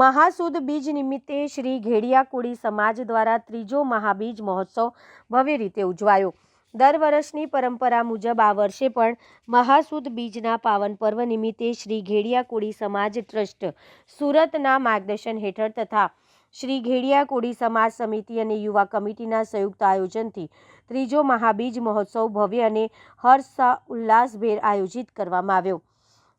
મહાસુદ બીજ નિમિત્તે શ્રી ઘેડિયા કોળી સમાજ દ્વારા ત્રીજો મહાબીજ મહોત્સવ ભવ્ય રીતે ઉજવાયો. દર વર્ષની પરંપરા મુજબ આ વર્ષે પણ મહાસુદ બીજના પાવન પર્વ નિમિત્તે શ્રી ઘેડિયા કોળી સમાજ ટ્રસ્ટ સુરતના માર્ગદર્શન હેઠળ તથા શ્રી ઘેડિયા કોળી સમાજ સમિતિ અને યુવા કમિટીના સંયુક્ત આયોજનથી ત્રીજો મહાબીજ મહોત્સવ ભવ્ય અને હર્ષ ઉલ્લાસભેર આયોજિત કરવામાં આવ્યો.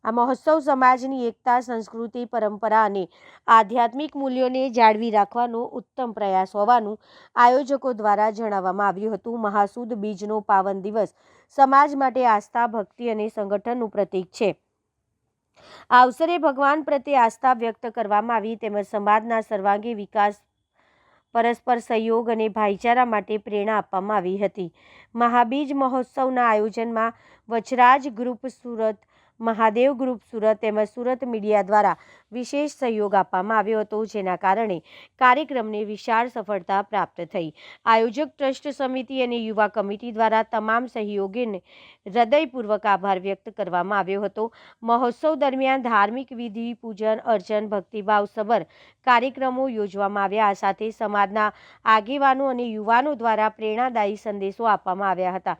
આ મહોત્સવ સમાજની એકતા, સંસ્કૃતિ, પરંપરા અને આધ્યાત્મિક મૂલ્યોને જાળવી રાખવાનો ઉત્તમ પ્રયાસ હોવાનું આયોજકો દ્વારા જણાવવામાં આવ્યું હતું. મહાસુદ બીજનો પાવન દિવસ સમાજ માટે આસ્થા, ભક્તિ અને સંગઠનનું પ્રતીક છે. આ અવસરે ભગવાન પ્રત્યે આસ્થા વ્યક્ત કરવામાં આવી તેમજ સમાજના સર્વાંગી વિકાસ, પરસ્પર સહયોગ અને ભાઈચારા માટે પ્રેરણા આપવામાં આવી હતી. મહાબીજ મહોત્સવના આયોજનમાં વચરાજ ગ્રુપ સુરત મહાદેવ ગ્રુપ સુરત તેમજ સુરત મીડિયા દ્વારા વિશેષ સહયોગ આપવામાં આવ્યો હતો, જેના કારણે કાર્યક્રમને વિશાળ સફળતા પ્રાપ્ત થઈ. આયોજક ટ્રસ્ટ સમિતિ અને યુવા કમિટી દ્વારા તમામ સહયોગીને હૃદયપૂર્વક આભાર વ્યક્ત કરવામાં આવ્યો હતો. મહોત્સવ દરમિયાન ધાર્મિક વિધિ, પૂજન, અર્ચન, ભક્તિભાવ સબર કાર્યક્રમો યોજવામાં આવ્યા. આ સાથે સમાજના આગેવાનો અને યુવાનો દ્વારા પ્રેરણાદાયી સંદેશો આપવામાં આવ્યા હતા.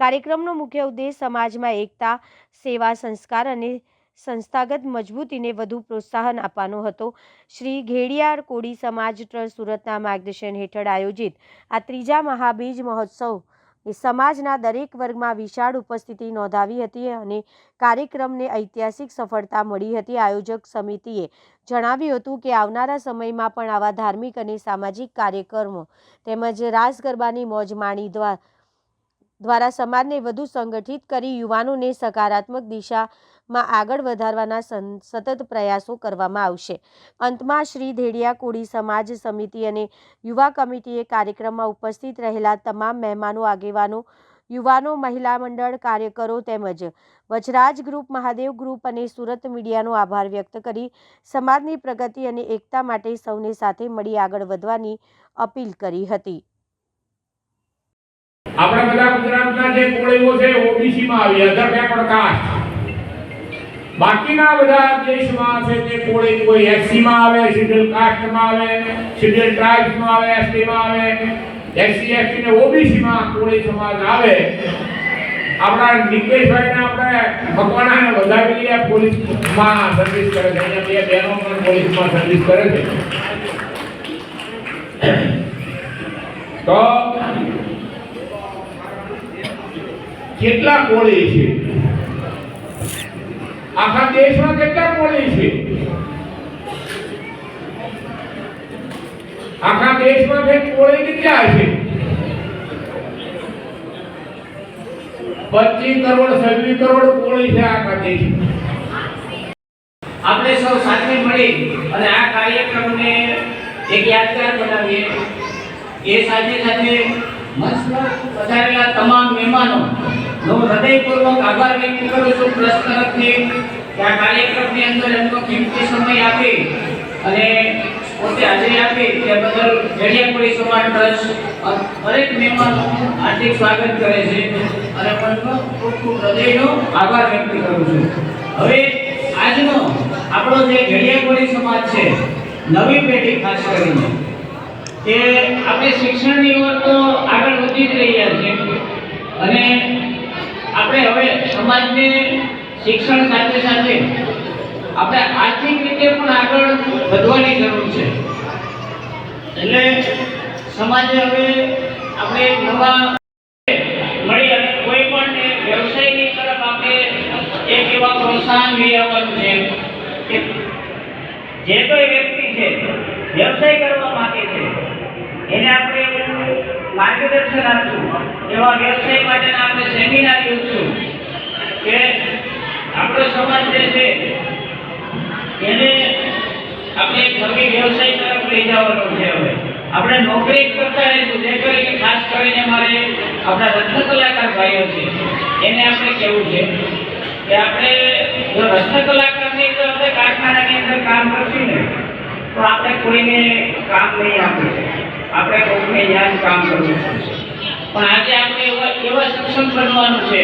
કાર્યક્રમનો મુખ્ય ઉદ્દેશ સમાજમાં એકતા, સેવા, સંસ્કાર અને સંસ્થાગત મજબૂતીને વધુ પ્રોત્સાહન આપવાનો હતો. શ્રી ઘેડિયાર કોડી સમાજ ટ્રસ્ટ સુરતના માર્ગદર્શન હેઠળ આયોજિત આ ત્રીજા મહાબીજ મહોત્સવ સમાજના દરેક વર્ગમાં વિશાળ ઉપસ્થિતિ નોંધાવી હતી અને કાર્યક્રમને ઐતિહાસિક સફળતા મળી હતી. આયોજક સમિતિએ જણાવ્યું હતું કે આવનારા સમયમાં પણ આવા ધાર્મિક અને સામાજિક કાર્યક્રમો તેમજ રાસ ગરબાની મોજ માણી દ્વારા દ્વારા સમાજને વધુ સંગઠિત કરી યુવાનોને સકારાત્મક દિશામાં આગળ વધારવાના સતત પ્રયાસો કરવામાં આવશે. અંતમાં શ્રી ધેડિયા કોળી સમાજ સમિતિ અને યુવા કમિટીએ કાર્યક્રમમાં ઉપસ્થિત રહેલા તમામ મહેમાનો, આગેવાનો, યુવાનો, મહિલા મંડળ, કાર્યકરો તેમજ વજરાજ ગ્રુપ, મહાદેવ ગ્રુપ અને સુરત મીડિયાનો આભાર વ્યક્ત કરી સમાજની પ્રગતિ અને એકતા માટે સૌને સાથે મળી આગળ વધવાની અપીલ કરી હતી. આપણે બધા ગુજરાતના જે કોળીઓ છે, ઓબીસી માં આવી અધર બેકવર્ડ કાસ્ટ. બાકીના બધા દેશમાં છે તે કોળી, કોઈ એસસી માં આવે શેડ્યુલ કાસ્ટમાં આવે શેડ્યુલ ટ્રાઇબ્સમાં આવે એસટી માં આવે એસસી એસટી ને ઓબીસી માં કોળી સમાજ આવે. આપણા નિકેશભાઈ ને આપણે ભગવાના ને વધાવી લઈએ, પોલીસમાં સર્વિસ કરે છે. અહીંયા બે બહેનો પણ પોલીસમાં સર્વિસ કરે છે. તો કેટલા કોળી છે? આખા દેશમાં કેટલા કોળી છે? આખા દેશમાં છે કોળી કેટલા છે? પચીસ કરોડ, છવ્વીસ કરોડ કોળી છે આખા દેશમાં. આપણે સૌ સાથે મળી અને આ કાર્યક્રમને એક યાદગાર બનાવીએ. એ સાથે સાથે મંચ પર પધારેલા તમામ મહેમાનો નો હૃદયપૂર્વક આભાર વ્યક્ત કરું છું તરફથી કે આ કાર્યક્રમની અંદર એમનો કિંમતી સમય આપે અને પોતે હાજરી આપે તે બદલ જડિયાપુરી સમાજ ટ્રસ્ટ દરેક મહેમાનોનું હાર્દિક સ્વાગત કરે છે અને પણ ખૂબ ખૂબ હૃદયનો આભાર વ્યક્ત કરું છું. હવે આજનો આપણો જે ઘડિયાળોળી સમાજ છે, નવી પેઢી ખાસ કરીને કે આપણે શિક્ષણની ઓર તો આગળ વધી જ રહ્યા છે અને આપણે હવે સમાજને શિક્ષણ સાથે સાથે આપણે આર્થિક રીતે પણ આગળ વધવાની જરૂર છે. એટલે સમાજે હવે આપણે નવા મળી કોઈ પણ વ્યવસાયની તરફ આપણે એક એવા પ્રોત્સાહન લઈ આવવાનું છે કે જે કોઈ વ્યક્તિ છે, વ્યવસાય કરવા માંગે છે એને આપણે માર્ગદર્શન આપશું. એવા વ્યવસાય માટેના આપણે સેમિનાર યોજશું. કે આપણો સમાજ જે છે, એને આપણે નવી વ્યવસાય તરફ લઈ જવાનો છે હવે. આપણે નોકરી કરતા રહીશું. જે કરીને ખાસ કરીને મારે આપણા રત્ન કલાકાર ભાઈઓ છે, એને આપણે કેવું છે કે આપણે જો રત્ન કલાકારની અંદર આપણે કારખાનાની અંદર કામ કરશું ને, તો આપણે કોઈને કામ નહીં આપી આપણે કોઈને યાદ કામ કરવું પડશે પણ આજે આપણે એવા એવા સક્ષમ બનવાનું છે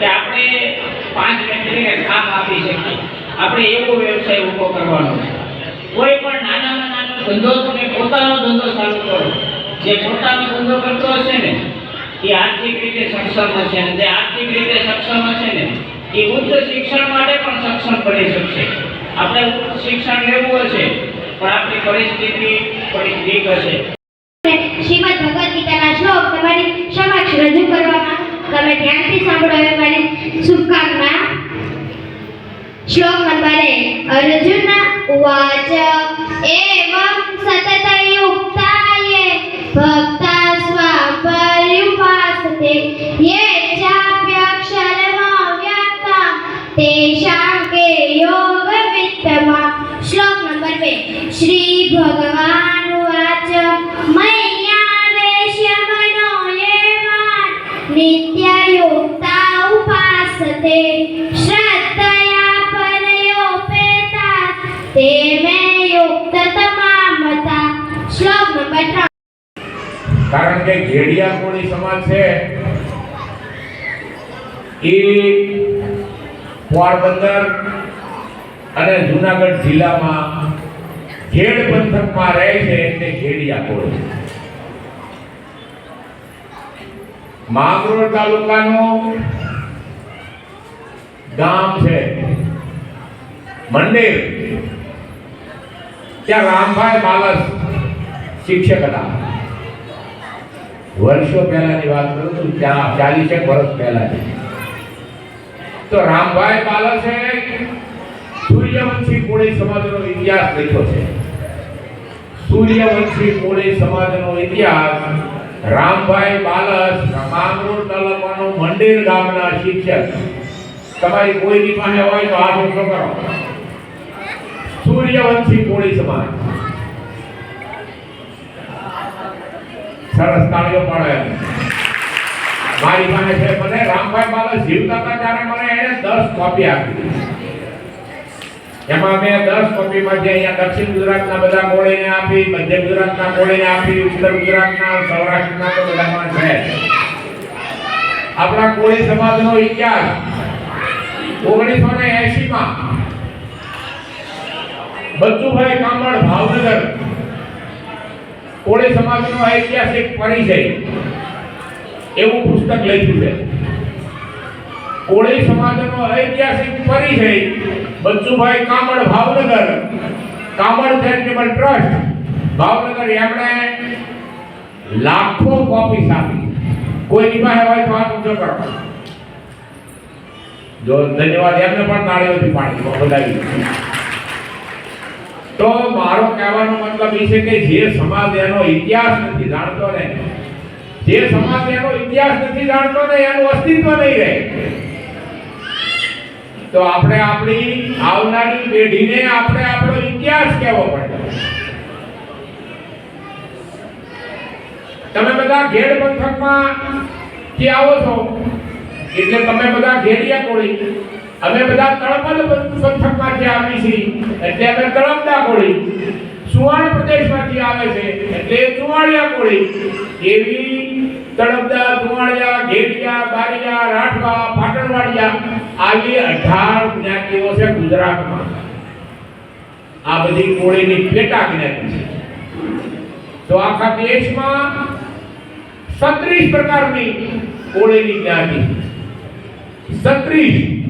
કે આપણે પાંચ વ્યક્તિને કામ આપી શકીએ. આપણે એવો વ્યવસાય ઊભો કરવાનો છે. કોઈ પણ નાનામાં નાનો ધંધો તમે પોતાનો ધંધો ચાલુ કરો. જે પોતાનો ધંધો કરતો હશે ને, એ આર્થિક રીતે સક્ષમ હશે અને જે આર્થિક રીતે સક્ષમ હશે ને, એ ઉચ્ચ શિક્ષણ માટે પણ સક્ષમ બની શકશે. આપણે ઉચ્ચ શિક્ષણ લેવું હશે, પણ આપણી પરિસ્થિતિ થોડી વીક હશે. ગીતાના શ્લોક તમારી સમક્ષ રજૂ કરવામાં. તમે ધ્યાનથી સાંભળો એ મારી શુભકામના. શ્લોક નંબર એક અર્જુન ઉવાચ એવમ સતતયુક્તાયે કારણ કે ઘેડિયા કોળી સમાજ છે? એ પોરબંદર અને જુનાગઢ જિલ્લામાં ઘેડ પંથકમાં રહે છે એટલે ઘેડિયા કોળી. માંગરોળ તાલુકાનું ગામ છે. મંદિર ત્યાં રામભાઈ બાલસ શિક્ષક હતા. વર્ષો પહેલાની વાત કરું છું ત્યાં ચાલીસેક વર્ષ પહેલાની તો રામભાઈ બાલસે સૂર્યવંશી કોળી સમાજનો ઇતિહાસ લખ્યો છે. સૂર્યવંશી કોળી સમાજનો ઇતિહાસ રામભાઈ બાલસ માંગરોળ તાલુકાનું મંદિર ગામના શિક્ષક. તમારી કોઈની પાસે હોય તો હાથ ઊંચો કરો. સૂર્યવંશી કોળી સમાજ. સરસ તાળીઓ પડે. મારી પાસે છે મને રામભાઈ બાલા જીવતા હતા ત્યારે મને એને દસ કોપી આપી એમાં મેં દસ કોપીમાં જે અહીંયા દક્ષિણ ગુજરાતના બધા કોળીને આપી, મધ્ય ગુજરાતના કોળીને આપી, ઉત્તર ગુજરાતના, સૌરાષ્ટ્રના બધામાં છે. આપણા કોળી સમાજનો ઇતિહાસ ઓગણીસો ને એસી માં બચ્ચુભાઈ કામળ ભાવનગર કોળી સમાજનો ઐતિહાસિક પરિચય એવું પુસ્તક લખ્યું છે. કોળી સમાજનો ઐતિહાસિક પરિચય Bachubhai Kamal Bhavnagar. Kamal charitable trust. Bhavnagar એમણે લાખો કોપી આપી. કોઈની પાસે હોય તો હાથ ઊંચો કરો જો ધન્યવાદ, એમને પણ તાળીઓથી પાણી બધાવી તો મારો કહેવાનો મતલબ એ છે કે જે સમાજ એનો ઇતિહાસ નથી, જાણતો ને જે સમાજ એનો ઇતિહાસ નથી, જાણતો ને એનું અસ્તિત્વ નહીં રહે. તો આપણે આપણી આવનારી પેઢીને આપણે આપણો ઇતિહાસ કહેવો પડે. તમે બધા ઘેડ પંથકમાં કે આવો છો? એટલે તમે બધા ઘેડિયા કોળી. અમે બધા તળપદ પંથકમાંથી આવી છીએ. એટલે અમે તળપદા કોળી. સુવાણ પ્રદેશમાંથી આવે છે. એટલે ચુવાડિયા કોળી. એવી તળપદા ચુવાડિયા ઘેડિયા બારિયા, રાઠવા, પાટણવાડિયા આવી અઢાર જ્ઞાતિઓ છે ગુજરાતમાં. આ બધી કોળીની પેટા જ્ઞાતિ છે. તો આખા દેશમાં સત્રીસ પ્રકારની કોળીની જ્ઞાતિ સત્રીસ